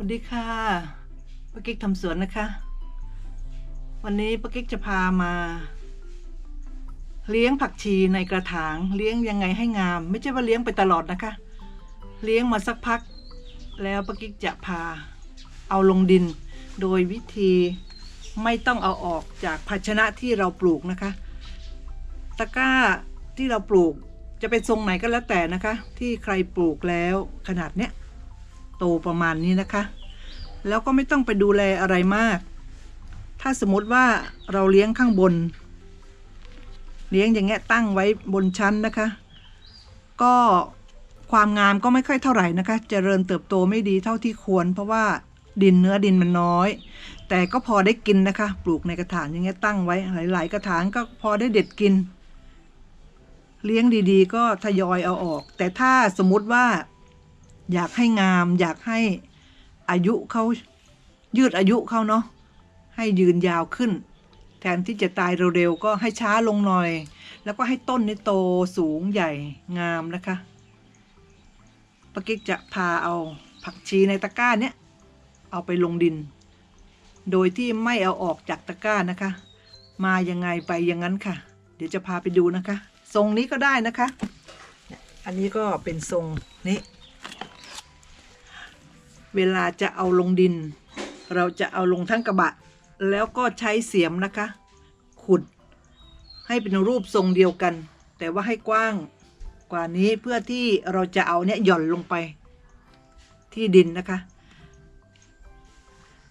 วัสดีค่ะป้ากิ๊กทำสวนนะคะ วันนี้ป้ากิ๊กจะพามา เลี้ยงผักชีในกระถาง เลี้ยงยังไงให้งาม ไม่ใช่ว่าเลี้ยงไปตลอดนะคะ เลี้ยงมาสักพัก แล้วป้ากิ๊กจะพาเอาลงดิน โดยวิธีไม่ต้องเอาออกจากภาชนะที่เราปลูกนะคะ ตะกร้าที่เราปลูกจะเป็นทรงไหนก็แล้วแต่นะคะ ที่ใครปลูกแล้วขนาดเนี้ย โตประมาณนี้นะคะ แล้วก็ไม่ต้องไปดูแลอะไรมาก ถ้าสมมติว่าเราเลี้ยงข้างบน เลี้ยงอย่างเงี้ยตั้งไว้บนชั้นนะคะ ก็ความงามก็ไม่ค่อยเท่าไหร่นะคะเจริญเติบโตไม่ดีเท่าที่ควร เพราะว่าดินเนื้อดินมันน้อย แต่ก็พอได้กินนะคะ ปลูกในกระถางอย่างเงี้ยตั้งไว้หลาย ๆ กระถางก็พอได้เด็ดกิน เลี้ยงดีๆ ก็ทยอยเอาออก แต่ถ้าสมมติว่า อยากให้งาม อยากให้อายุเขายืดอายุเขาเนาะให้ยืนยาวขึ้น แทนที่จะตายเร็วๆก็ให้ช้าลงหน่อย แล้วก็ให้ต้นนี่โตสูงใหญ่งามนะคะปากิ๊กจะพาเอาผักชีในตะกร้าเนี้ยเอาไปลงดิน โดยที่ไม่เอาออกจากตะกร้านะคะ มายังไงไปอย่างนั้นค่ะ เดี๋ยวจะพาไปดูนะคะ ทรงนี้ก็ได้นะคะ อันนี้ก็เป็นทรงนี้ เวลาจะเอาลงดิน เราจะเอาลงทั้งกระบะ แล้วก็ใช้เสียมนะคะ ขุด ให้เป็นรูปทรงเดียวกัน แต่ว่าให้กว้างกว่านี้เพื่อที่เราจะเอาเนี่ยหย่อนลงไป ที่ดินนะคะ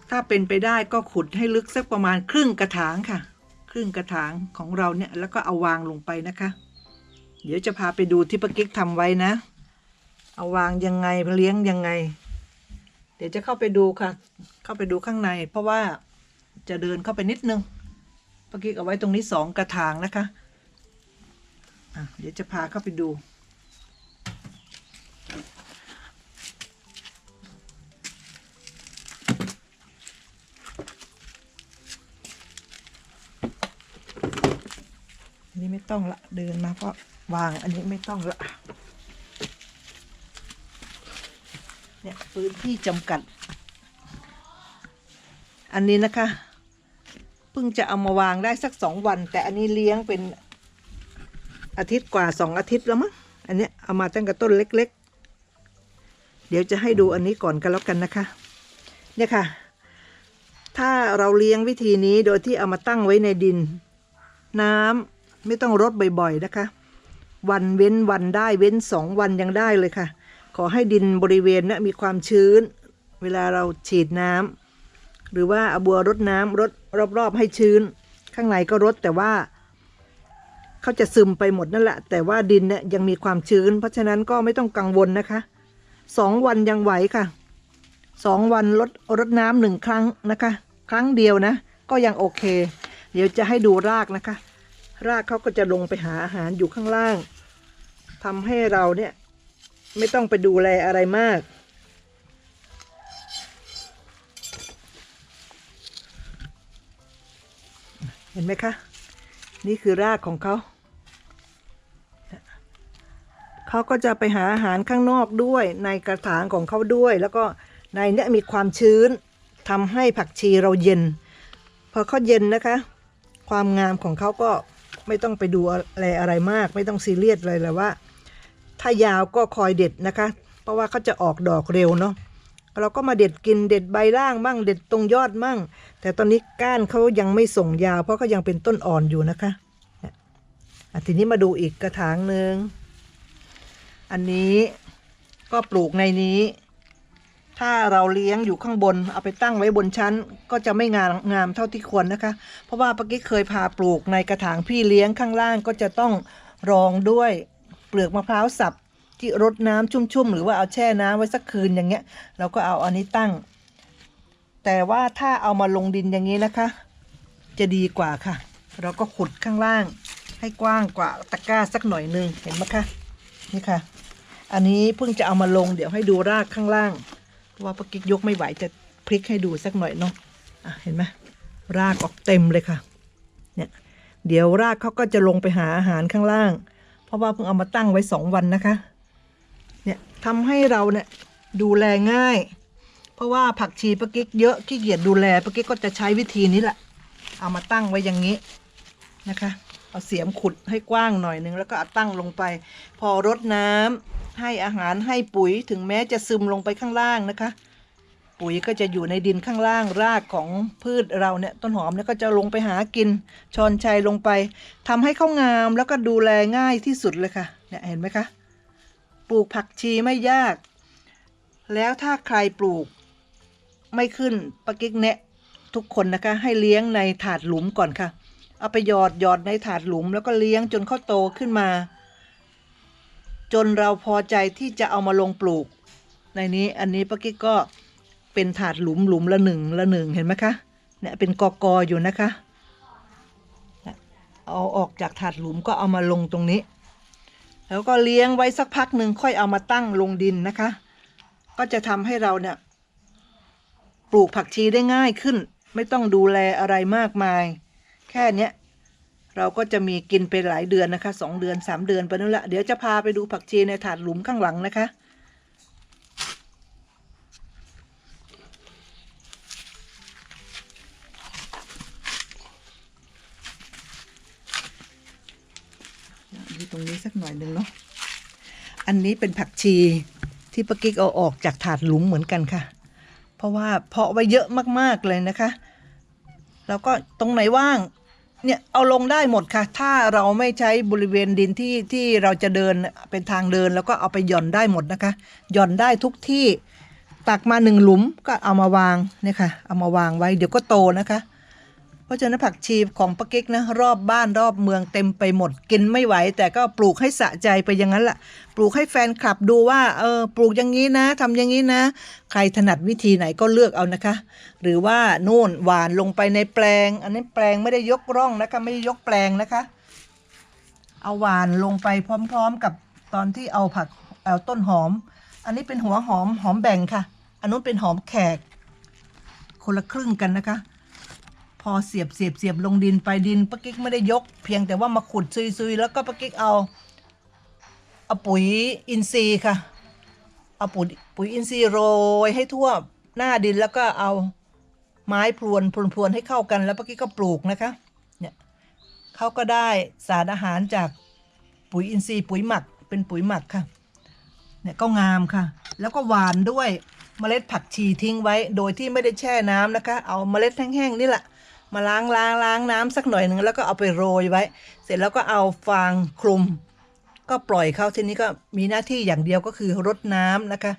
ถ้าเป็นไปได้ก็ขุดให้ลึกสักประมาณครึ่งกระถางค่ะ ครึ่งกระถางของเราเนี่ยแล้วก็เอาวางลงไปนะคะ เดี๋ยวจะพาไปดูที่ปากิ๊กทำไว้นะ เอาวางยังไงเลี้ยงยังไง เดี๋ยวจะเข้าไปดูค่ะ เข้าไปดูข้างใน เพราะว่าจะเดินเข้าไปนิดนึงปากิ๊กเอาไว้ตรงนี้สองกระถางนะคะะเดี๋ยวจะพาเข้าไปดูอันนี้ไม่ต้องละเดินมาเพราะวางอันนี้ไม่ต้องละ เนี่ยพื้นที่จำกัด อันนี้นะคะเพิ่งจะเอามาวางได้สักสองวัน แต่อันนี้เลี้ยงเป็นอาทิตย์กว่าสองอาทิตย์แล้วมั้งอันเนี้ยเอามาตั้งแต่ต้นเล็ก ๆ เดี๋ยวจะให้ดูอันนี้ก่อนกันแล้วกันนะคะ เนี่ยค่ะ ถ้าเราเลี้ยงวิธีนี้โดยที่เอามาตั้งไว้ในดิน น้ำไม่ต้องรดบ่อย ๆ นะคะ วันเว้นวันได้เว้นสองวันยังได้เลยค่ะ ขอให้ดินบริเวณนี้มีความชื้น เวลาเราฉีดน้ำหรือว่าเอาบัวรดน้ำรดรอบๆให้ชื้น ข้างในก็รดแต่ว่าเขาจะซึมไปหมดนั่นแหละ แต่ว่าดินเนี่ยยังมีความชื้น เพราะฉะนั้นก็ไม่ต้องกังวลนะคะสองวันยังไหวค่ะสองวันรดรดน้ำหนึ่งครั้งนะคะ ครั้งเดียวนะ ก็ยังโอเค เดี๋ยวจะให้ดูรากนะคะ รากเขาก็จะลงไปหาอาหารอยู่ข้างล่างทำให้เราเนี่ย ไม่ต้องไปดูแลอะไรมาก เห็นไหมคะ นี่คือรากของเขา เขาก็จะไปหาอาหารข้างนอกด้วย ในกระถางของเขาด้วย แล้วก็ในเนี้ยมีความชื้นทำให้ผักชีเราเย็น พอเขาเย็นนะคะ ความงามของเขาก็ไม่ต้องไปดูอะไรอะไรมาก ไม่ต้องซีเรียสเลยแหละว่า ถ้ายาวก็คอยเด็ดนะคะ เพราะว่าเขาจะออกดอกเร็วเนาะเราก็มาเด็ดกินเด็ดใบล่างบ้างเด็ดตรงยอดมั่งแต่ตอนนี้ก้านเขายังไม่ส่งยาว เพราะเขายังเป็นต้นอ่อนอยู่นะคะอะทีนี้มาดูอีกกระถางหนึ่งอันนี้ก็ปลูกในนี้ ถ้าเราเลี้ยงอยู่ข้างบน เอาไปตั้งไว้บนชั้น ก็จะไม่งามงามเท่าที่ควรนะคะ เพราะว่าปกี้เคยพาปลูกในกระถางพี่เลี้ยงข้างล่างก็จะต้องรองด้วย เปลือกมะพร้าวสับที่รดน้ำชุ่มๆ หรือว่าเอาแช่น้ำไว้สักคืนอย่างเงี้ย เราก็เอาอันนี้ตั้ง แต่ว่าถ้าเอามาลงดินอย่างนี้นะคะ จะดีกว่าค่ะ เราก็ขุดข้างล่าง ให้กว้างกว่าตะกร้าสักหน่อยนึงเห็นไหมคะนี่ค่ะ อันนี้เพิ่งจะเอามาลงเดี๋ยวให้ดูรากข้างล่างว่าปกิกยกไม่ไหวจะพลิกให้ดูสักหน่อยเนาะะเห็นไหมรากออกเต็มเลยค่ะเนี่ยเดี๋ยวรากเขาก็จะลงไปหาอาหารข้างล่าง เพราะว่าเพิ่งเอามาตั้งไว้สองวันนะคะ เนี่ยทำให้เราเนี่ยดูแลง่าย เพราะว่าผักชีปะกิ๊กเยอะขี้เกียจดูแลปะกิ๊กก็จะใช้วิธีนี้แหละ เอามาตั้งไว้อย่างนี้นะคะ เอาเสียมขุดให้กว้างหน่อยนึงแล้วก็เอาตั้งลงไป พอรดน้ำให้อาหารให้ปุ๋ยถึงแม้จะซึมลงไปข้างล่างนะคะ ปุ๋ยก็จะอยู่ในดินข้างล่างรากของพืชเราเนี่ยต้นหอมเนี่ยก็จะลงไปหากินชอนชัยลงไปทำให้เขางามแล้วก็ดูแลง่ายที่สุดเลยค่ะเนี่ยเห็นไหมคะปลูกผักชีไม่ยาก แล้วถ้าใครปลูกไม่ขึ้นปะกิ๊กแนะทุกคนนะคะให้เลี้ยงในถาดหลุมก่อนค่ะ เอาไปหยอดหยอดในถาดหลุม แล้วก็เลี้ยงจนเขาโตขึ้นมา จนเราพอใจที่จะเอามาลงปลูก ในนี้อันนี้ปะกิ๊กก็ เป็นถาดหลุมหลุมละหนึ่งละหนึ่งเห็นไหมคะเนี่ยเป็นกอกออยู่นะคะเอาออกจากถาดหลุมก็เอามาลงตรงนี้ แล้วก็เลี้ยงไว้สักพักหนึ่งค่อยเอามาตั้งลงดินนะคะ ก็จะทำให้เราเนี่ยปลูกผักชีได้ง่ายขึ้น ไม่ต้องดูแลอะไรมากมาย แค่เนี้ยเราก็จะมีกินไปหลายเดือนนะคะสองเดือนสามเดือนไปนั่นแหละเดี๋ยวจะพาไปดูผักชีในถาดหลุมข้างหลังนะคะ รงนี้สักหน่อยหนึ่งเนาะ อันนี้เป็นผักชีที่ปากิ๊กเอาออกจากถาดหลุมเหมือนกันค่ะ เพราะว่าเพาะไว้เยอะมากๆเลยนะคะ แล้วก็ตรงไหนว่างเนี่ยเอาลงได้หมดค่ะ ถ้าเราไม่ใช้บริเวณดินที่ที่เราจะเดินเป็นทางเดินแล้วก็เอาไปหย่อนได้หมดนะคะหย่อนได้ทุกที่ตักมาหนึ่งหลุมก็เอามาวางเนี่ยค่ะเอามาวางไว้เดี๋ยวก็โตนะคะ เพราะฉะนั้นผักชีของปากิ๊กนะรอบบ้านรอบเมืองเต็มไปหมดกินไม่ไหว แต่ก็ปลูกให้สะใจไปอย่างนั้นแหละปลูกให้แฟนคลับดูว่าเออปลูกอย่างนี้นะทำอย่างนี้นะ ใครถนัดวิธีไหนก็เลือกเอานะคะ หรือว่านู่นหวานลงไปในแปลง อันนี้แปลงไม่ได้ยกร่องนะคะไม่ได้ยกแปลงนะคะ เอาหวานลงไปพร้อม ๆ กับตอนที่เอาผักเอาต้นหอม อันนี้เป็นหัวหอมหอมแบ่งค่ะ อันนู้นเป็นหอมแขก คนละครึ่งกันนะคะ อเสียบเสียบเสียบลงดินไปดินปะกิ๊กไม่ได้ยก เพียงแต่ว่ามาขุดซุยๆแล้วก็ปะกิ๊กเอาเอาปุ๋ยอินทรีย์ค่ะ เอาปุ๋ยปุ๋ยอินทรีย์โรยให้ทั่วหน้าดินแล้วก็เอาไม้พรวนพรวนพรวนให้เข้ากันแล้วปะกิ๊กก็ปลูกนะคะเนี่ยเขาก็ได้สารอาหารจากปุ๋ยอินทรีย์ปุ๋ยหมักเป็นปุ๋ยหมักค่ะเนี่ยก็งามค่ะ แล้วก็หวานด้วยเมล็ดผักชีทิ้งไว้โดยที่ไม่ได้แช่น้ำนะคะ เอาเมล็ดแห้งๆนี่แหละ มาล้างล้างล้างน้ำสักหน่อยหนึ่งแล้วก็เอาไปโรยไว้ เสร็จแล้วก็เอาฟางคลุม ก็ปล่อยเขาทีนี้ก็มีหน้าที่อย่างเดียวก็คือรดน้ำนะคะ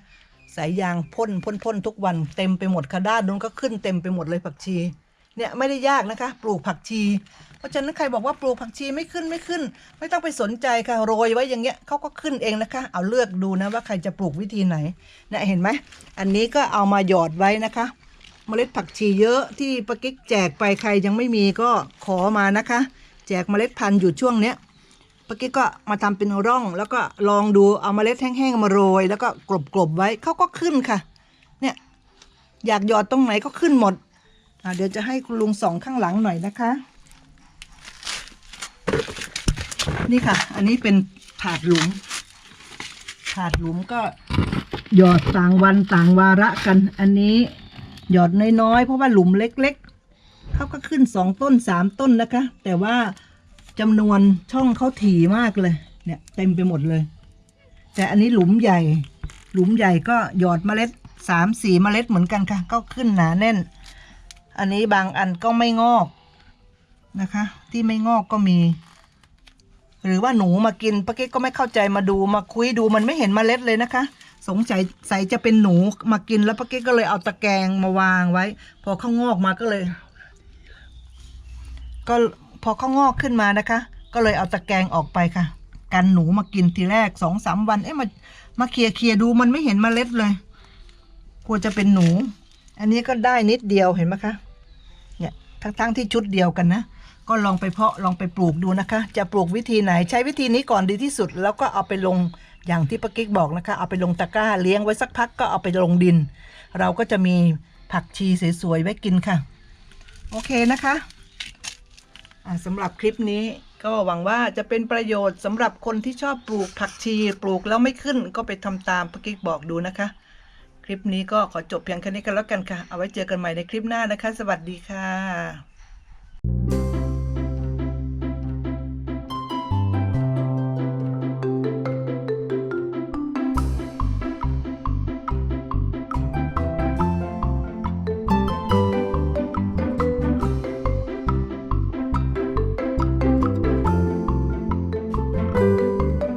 สายยางพ่นพ่นพ่นทุกวันเต็มไปหมดค่ะด้านนู้นก็ขึ้นเต็มไปหมดเลยผักชี เนี่ยไม่ได้ยากนะคะ ปลูกผักชี เพราะฉะนั้นใครบอกว่าปลูกผักชีไม่ขึ้นไม่ขึ้น ไม่ต้องไปสนใจค่ะโรยไว้อย่างเงี้ยเขาก็ขึ้นเองนะคะ เอาเลือกดูนะว่าใครจะปลูกวิธีไหนเนี่ยเห็นไหมอันนี้ก็เอามาหยอดไว้นะคะ เมล็ดผักชีเยอะที่ปากิ๊กแจกไปใครยังไม่มีก็ขอมานะคะ แจกเมล็ดพันธุ์อยู่ช่วงเนี้ยปากิ๊กก็มาทำเป็นร่อง แล้วก็ลองดูเอาเมล็ดแห้งๆมาโรย แล้วก็กลบๆไว้เขาก็ขึ้นค่ะ เนี่ยอยากหยอดตรงไหนก็ขึ้นหมดเดี๋ยวจะให้คุณลุงส่องข้างหลังหน่อยนะคะ นี่ค่ะ อันนี้เป็นถาดหลุม ถาดหลุมก็หยอดต่างวันต่างวาระกัน อันนี้ หยอดน้อยๆ เพราะว่าหลุมเล็กๆเขาก็ขึ้นสองต้นสามต้นนะคะ แต่ว่าจำนวนช่องเขาถี่มากเลย เนี่ยเต็มไปหมดเลย แต่อันนี้หลุมใหญ่ หลุมใหญ่ก็หยอดเมล็ดสามสี่เมล็ดเหมือนกันค่ะ ก็ขึ้นหนาแน่น อันนี้บางอันก็ไม่งอกนะคะ ที่ไม่งอกก็มี หรือว่าหนูมากินป้าเก๊กก็ไม่เข้าใจมาดูมาคุยดูมันไม่เห็นเมล็ดเลยนะคะ สงสัยใส่จะเป็นหนูมากินแล้วป้าเก๊กก็เลยเอาตะแกรงมาวางไว้ พอเขางอกมาก็เลย ก็พอเขางอกขึ้นมานะคะ ก็เลยเอาตะแกรงออกไปค่ะ กันหนูมากินทีแรกสองสามวัน เอ๊ะมามาเคลียร์เคลียร์ดูมันไม่เห็นเมล็ดเลยกลัวจะเป็นหนู อันนี้ก็ได้นิดเดียวเห็นไหมคะเนี่ยทั้งๆที่ชุดเดียวกันนะก็ลองไปเพาะลองไปปลูกดูนะคะ จะปลูกวิธีไหนใช้วิธีนี้ก่อนดีที่สุด แล้วก็เอาไปลง อย่างที่ป้ากิ๊กบอกนะคะ เอาไปลงตะกร้าเลี้ยงไว้สักพักก็เอาไปลงดิน เราก็จะมีผักชีสวยๆไว้กินค่ะ โอเคนะคะสำหรับคลิปนี้ก็หวังว่าจะเป็นประโยชน์สำหรับคนที่ชอบปลูกผักชีปลูกแล้วไม่ขึ้นก็ไปทำตามป้ากิ๊กบอกดูนะคะ คลิปนี้ก็ขอจบเพียงแค่นี้กันแล้วกันค่ะ เอาไว้เจอกันใหม่ในคลิปหน้านะคะ สวัสดีค่ะ